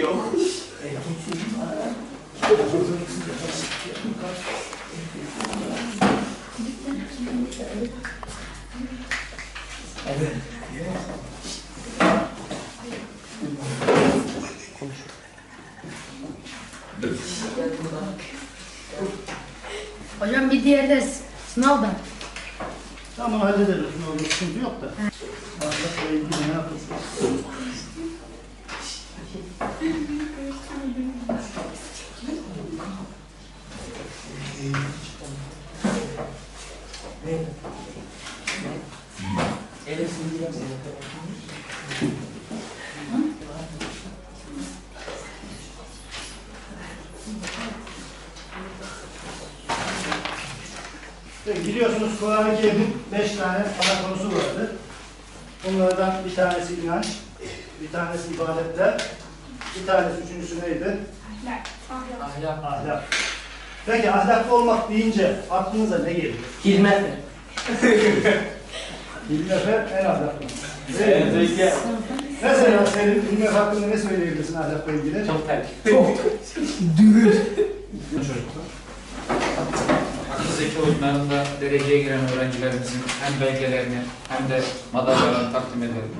Yok. Hocam bir diğer ders sınavda. Tamam hallederiz. Ne olur sıkıntı yok da. Ahlakla ilgili ne yapılsın? Biliyorsunuz Kur'an-ı Kerim'in beş tane ana konusu vardı. Bunlardan bir tanesi inanç, bir tanesi ibadetler, bir tanesi üçüncüsü neydi? Ahlak. Ahlak. Peki ahlaklı olmak deyince aklınıza ne geliyor? Hizmet. Bilmefer en ahlaklı. Mi? Mesela senin bilmek hakkında ne söyleyebilirsin ahlakla ilgili? Çok terk. Akıl zeki oyunlarında dereceye giren öğrencilerimizin hem belgelerini hem de madalyalarını takdim edelim.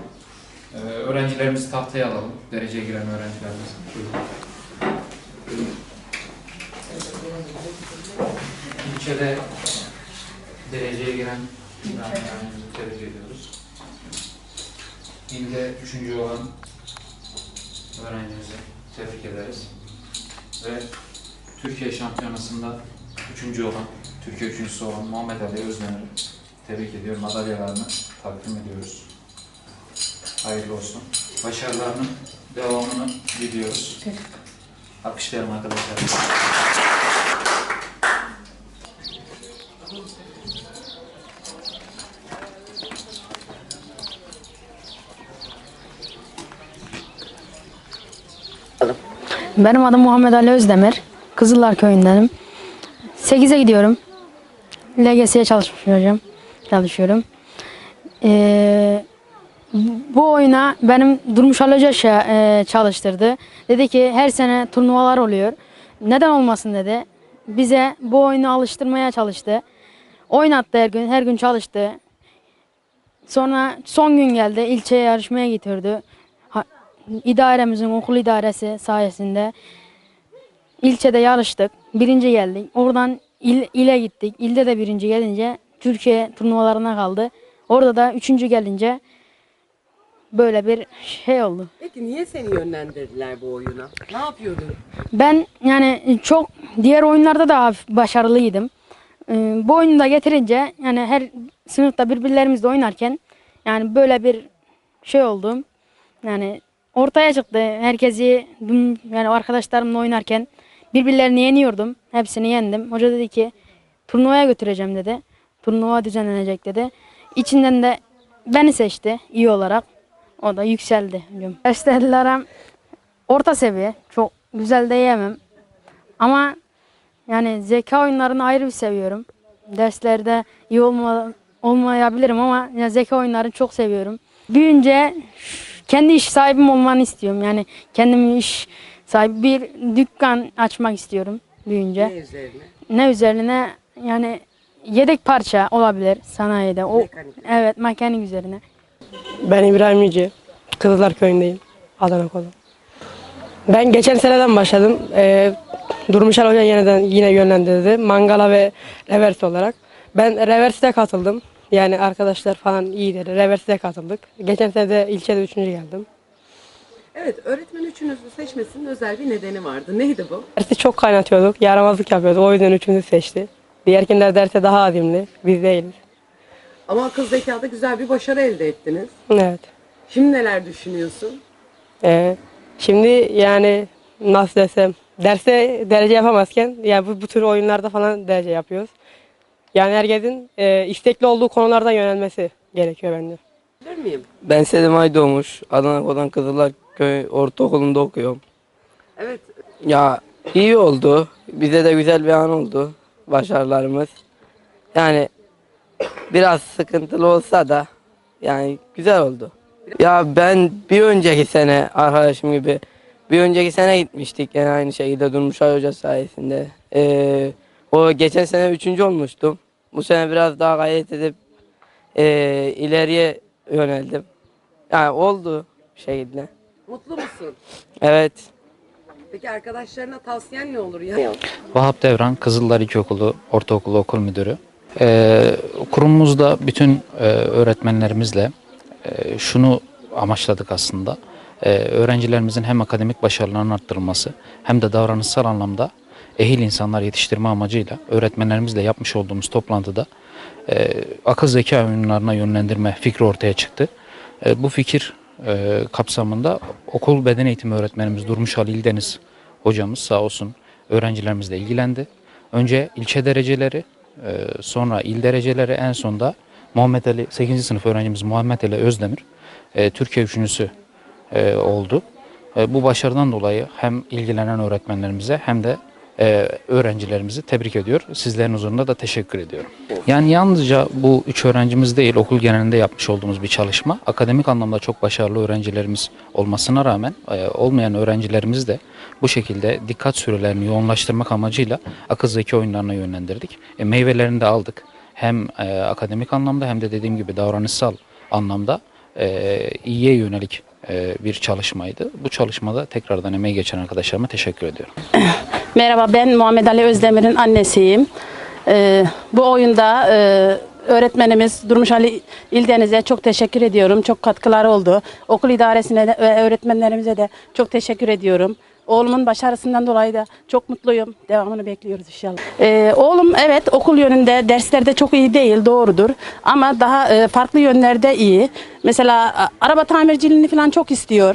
Ee, öğrencilerimizi tahtaya alalım. Dereceye giren öğrencilerimiz. İlçede dereceye giren öğrencilerimizi tebrik ediyoruz. İlde üçüncü olan öğrencimizi tebrik ederiz. Ve Türkiye Şampiyonası'nda üçüncü olan, Türkiye üçüncüsü olan Muhammed Ali Özdemir'i tebrik ediyorum. Madalyalarını takdim ediyoruz. Hayırlı olsun. Başarılarının devamını diliyoruz. Alkışlayalım arkadaşlar. Benim adım Muhammed Ali Özdemir. Kızıllar köyündenim. 8'e gidiyorum. LGS'ye çalışıyorum. Çalışıyorum. Ee, bu oyuna benim Durmuş Ali e, çalıştırdı. Dedi ki her sene turnuvalar oluyor. Neden olmasın dedi. Bize bu oyunu alıştırmaya çalıştı. Oynattı her gün, her gün çalıştı. Sonra son gün geldi, ilçeye yarışmaya getirdi. Ha- idaremizin okul idaresi sayesinde ilçede yarıştık. Birinci geldik. Oradan il, ile gittik. İlde de birinci gelince Türkiye turnuvalarına kaldı. Orada da üçüncü gelince böyle bir şey oldu. Peki niye seni yönlendirdiler bu oyuna? Ne yapıyordun? Ben yani çok diğer oyunlarda da başarılıydım. Ee, Bu oyunu da getirince yani her sınıfta birbirlerimizle oynarken yani böyle bir şey oldum. Yani ortaya çıktı. Herkesi yani arkadaşlarımla oynarken birbirlerini yeniyordum. Hepsini yendim. Hoca dedi ki turnuvaya götüreceğim dedi. Turnuva düzenlenecek dedi. İçinden de beni seçti iyi olarak. O da yükseldi. Gösterdilerim orta seviye. Çok güzel diyemem. Ama yani zeka oyunlarını ayrı bir seviyorum. Derslerde iyi olma, olmayabilirim ama ya zeka oyunlarını çok seviyorum. Büyünce kendi iş sahibim olmanı istiyorum. Yani kendim iş sahibi bir dükkan açmak istiyorum büyünce. Ne üzerine? Ne üzerine yani yedek parça olabilir sanayide. O Mekanik. evet mekanik üzerine. Ben İbrahim Yüce. Kızıllar köyündeyim. Adana kolu. Ben geçen seneden başladım. Ee, Durmuş Ali Hoca yeniden yine yönlendirdi. Mangala ve revers olarak. Ben reverste katıldım. Yani arkadaşlar falan iyiydi. Reverste katıldık. Geçen sene de ilçede üçüncü geldim. Evet, öğretmen üçünüzü seçmesinin özel bir nedeni vardı. Neydi bu? Dersi çok kaynatıyorduk. Yaramazlık yapıyorduk. O yüzden üçümüzü seçti. Diğerkiler derse daha azimli. Biz değiliz. Ama akıl zekada güzel bir başarı elde ettiniz. Evet. Şimdi neler düşünüyorsun? Ee, şimdi yani nasıl desem derse derece yapamazken yani bu, bu tür oyunlarda falan derece yapıyoruz. Yani herkesin e, istekli olduğu konulardan yönelmesi gerekiyor bence. Bilir miyim? Ben Selim Aydoğmuş. Adana Kodan Kızıllar Köy Ortaokulu'nda okuyorum. Evet, Ya iyi oldu. Bize de güzel bir an oldu. Başarılarımız. Yani biraz sıkıntılı olsa da yani güzel oldu. Ya ben bir önceki sene arkadaşım gibi Bir önceki sene gitmiştik yani aynı şekilde Durmuşay Hoca sayesinde. Ee, o geçen sene üçüncü olmuştum. Bu sene biraz daha gayret edip ee, ileriye yöneldim. Yani oldu bir şekilde. Mutlu musun? Evet. Peki arkadaşlarına tavsiyen ne olur ya? Vahap Devran, Kızıllar İlkokulu Ortaokulu Okul Müdürü. Ee, kurumumuzda bütün e, öğretmenlerimizle e, şunu amaçladık aslında. Ee, öğrencilerimizin hem akademik başarılarının arttırılması hem de davranışsal anlamda ehil insanlar yetiştirme amacıyla öğretmenlerimizle yapmış olduğumuz toplantıda e, akıl zeka oyunlarına yönlendirme fikri ortaya çıktı. E, bu fikir e, kapsamında okul beden eğitimi öğretmenimiz Durmuş Ali İldeniz hocamız sağ olsun öğrencilerimizle ilgilendi. Önce ilçe dereceleri, e, sonra il dereceleri, en sonda Muhammed Ali 8. sınıf öğrencimiz Muhammed Ali Özdemir e, Türkiye üçüncüsü e, oldu. E, bu başarıdan dolayı hem ilgilenen öğretmenlerimize hem de e, öğrencilerimizi tebrik ediyor. Sizlerin huzurunda da teşekkür ediyorum. Yani yalnızca bu üç öğrencimiz değil, okul genelinde yapmış olduğumuz bir çalışma. Akademik anlamda çok başarılı öğrencilerimiz olmasına rağmen e, olmayan öğrencilerimizi de bu şekilde dikkat sürelerini yoğunlaştırmak amacıyla akıl zeki oyunlarına yönlendirdik. E, meyvelerini de aldık. Hem e, akademik anlamda hem de dediğim gibi davranışsal anlamda e, iyiye yönelik bir çalışmaydı. Bu çalışmada tekrardan emeği geçen arkadaşlarıma teşekkür ediyorum. Merhaba ben Muhammed Ali Özdemir'in annesiyim. Ee, bu oyunda e, öğretmenimiz Durmuş Ali İldeniz'e çok teşekkür ediyorum. Çok katkıları oldu. Okul idaresine ve öğretmenlerimize de çok teşekkür ediyorum. Oğlumun başarısından dolayı da çok mutluyum. Devamını bekliyoruz inşallah. Ee, oğlum evet okul yönünde derslerde çok iyi değil doğrudur. Ama daha e, farklı yönlerde iyi. Mesela araba tamirciliğini falan çok istiyor.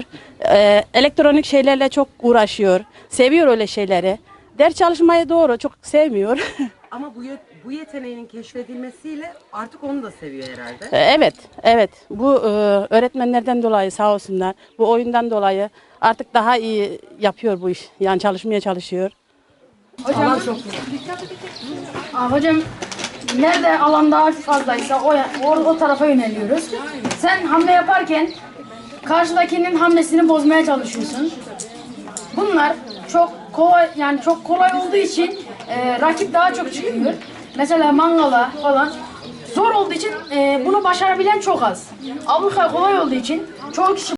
Ee, elektronik şeylerle çok uğraşıyor. Seviyor öyle şeyleri. Ders çalışmayı doğru çok sevmiyor. Ama bu ye- bu yeteneğinin keşfedilmesiyle artık onu da seviyor herhalde. Ee, evet, evet. Bu e, öğretmenlerden dolayı sağ olsunlar. Bu oyundan dolayı artık daha iyi yapıyor bu iş. Yani çalışmaya çalışıyor. Hocam, Aa, hocam nerede alan daha fazlaysa o, o, o tarafa yöneliyoruz. Sen hamle yaparken karşıdakinin hamlesini bozmaya çalışıyorsun. Bunlar çok kolay yani çok kolay olduğu için e, rakip daha çok çıkıyor. Mesela mangala falan zor olduğu için e, bunu başarabilen çok az. Avrupa kolay olduğu için çoğu kişi